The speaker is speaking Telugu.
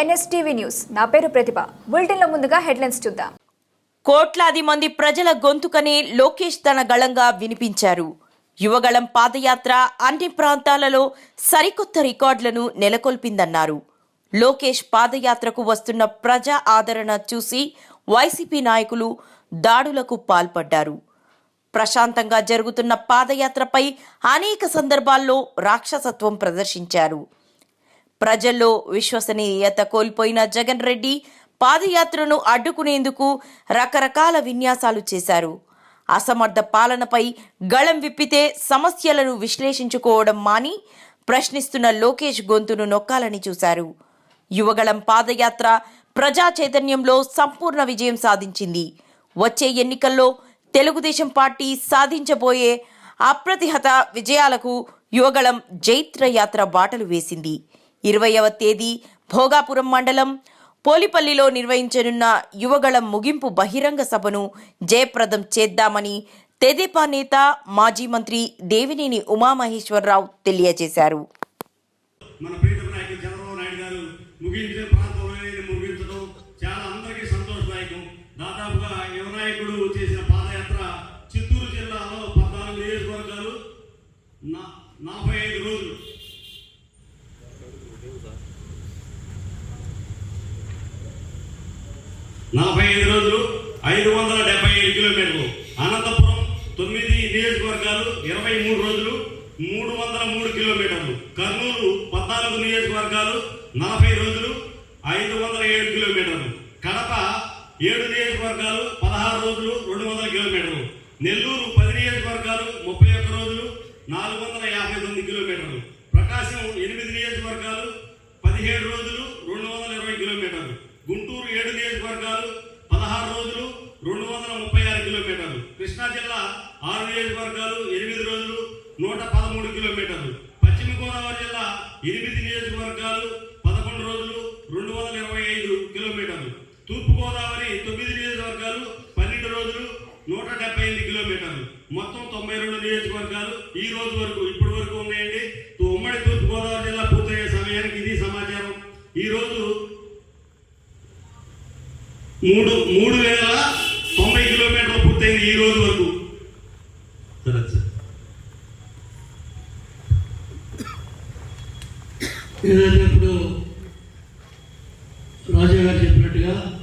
NSTV news. నా పేరు ప్రతిభ. బులెటిన్లో ముందుగా హెడ్లైన్స్ చూద్దాం. కోట్లాది మంది ప్రజల గొంతుకనే లోకేష్ తన గళంగా వినిపించారు. యువగళం పాదయాత్ర అన్ని ప్రాంతాలలో సరికొత్త రికార్డులను నెలకొల్పిందన్నారు. లోకేష్ పాదయాత్రకు వస్తున్న ప్రజా ఆదరణ చూసి వైసీపీ నాయకులు దాడులకు పాల్పడ్డారు. ప్రశాంతంగా జరుగుతున్న పాదయాత్రపై అనేక సందర్భాల్లో రాక్షసత్వం ప్రదర్శించారు. ప్రజల్లో విశ్వసనీయత కోల్పోయిన జగన్ రెడ్డి పాదయాత్రను అడ్డుకునేందుకు రకరకాల విన్యాసాలు చేశారు. అసమర్థ పాలనపై గళం విప్పితే సమస్యలను విశ్లేషించుకోవడం మాని ప్రశ్నిస్తున్న లోకేష్ గొంతును నొక్కాలని చూశారు. యువగళం పాదయాత్ర ప్రజా చైతన్యంలో సంపూర్ణ విజయం సాధించింది. వచ్చే ఎన్నికల్లో తెలుగుదేశం పార్టీ సాధించబోయే అప్రతిహత విజయాలకు యువగళం జైత్రయాత్ర బాటలు వేసింది. ఇరవయవ తేదీ భోగాపురం మండలం పోలిపల్లిలో నిర్వహించనున్న యువగళం ముగింపు బహిరంగ సభను జయప్రదం చేద్దామని తెదేపా నేత మాజీ మంత్రి దేవినేని ఉమామహేశ్వరరావు తెలియజేశారు. మన ప్రీతం నాయకులు చంద్రబాబు నాయుడు గారు ముగించిన ప్రాంతంలోనే ముగించడం చాలా అందరికీ సంతోషదాయకం. దాదాపుగా యువ నాయకుడు చేసిన పాదయాత్ర చిత్తూరు జిల్లాలో పద్నాలుగు నియోజకవర్గాలు నలభై ఐదు రోజులు. నలభై ఐదు రోజులు ఐదు వందల డెబ్బై ఐదు కిలోమీటర్లు. అనంతపురం తొమ్మిది నియోజకవర్గాలు ఇరవై మూడు రోజులు మూడు వందల మూడు కిలోమీటర్లు. కర్నూలు పద్నాలుగు నియోజకవర్గాలు నలభై రోజులు ఐదు వందల ఏడు కిలోమీటర్లు. కడప ఏడు నియోజకవర్గాలు పదహారు రోజులు రెండు వందల కిలోమీటర్లు. నెల్లూరు పది నియోజకవర్గాలు ముప్పై ఒక్క రోజులు నాలుగు వందల యాభై తొమ్మిది కిలోమీటర్లు. ప్రకాశం ఎనిమిది నియోజకవర్గాలు పదిహేడు రోజులు రెండు వందల ఇరవై కిలోమీటర్లు. గుంటూరు ఏడు నియోజకవర్గాలు పదహారు రోజులు రెండు వందల ముప్పై ఆరు కిలోమీటర్లు. కృష్ణా జిల్లా ఆరు నియోజకవర్గాలు ఎనిమిది రోజులు నూట పదమూడు కిలోమీటర్లు. పశ్చిమ గోదావరి జిల్లా ఎనిమిది నియోజకవర్గాలు పదకొండు రోజులు రెండు వందల ఇరవై ఐదు కిలోమీటర్లు. తూర్పు గోదావరి తొమ్మిది నియోజకవర్గాలు పన్నెండు రోజులు నూట డెబ్బై ఎనిమిది కిలోమీటర్లు. మొత్తం తొంభై రెండు నియోజకవర్గాలు ఈ రోజు వరకు ఇప్పటి వరకు ఉన్నాయండి. మూడు మూడు వేల తొంభై కిలోమీటర్లు పూర్తయింది ఈ రోజు వరకు. ఇప్పుడు రాజా గారు చెప్పారు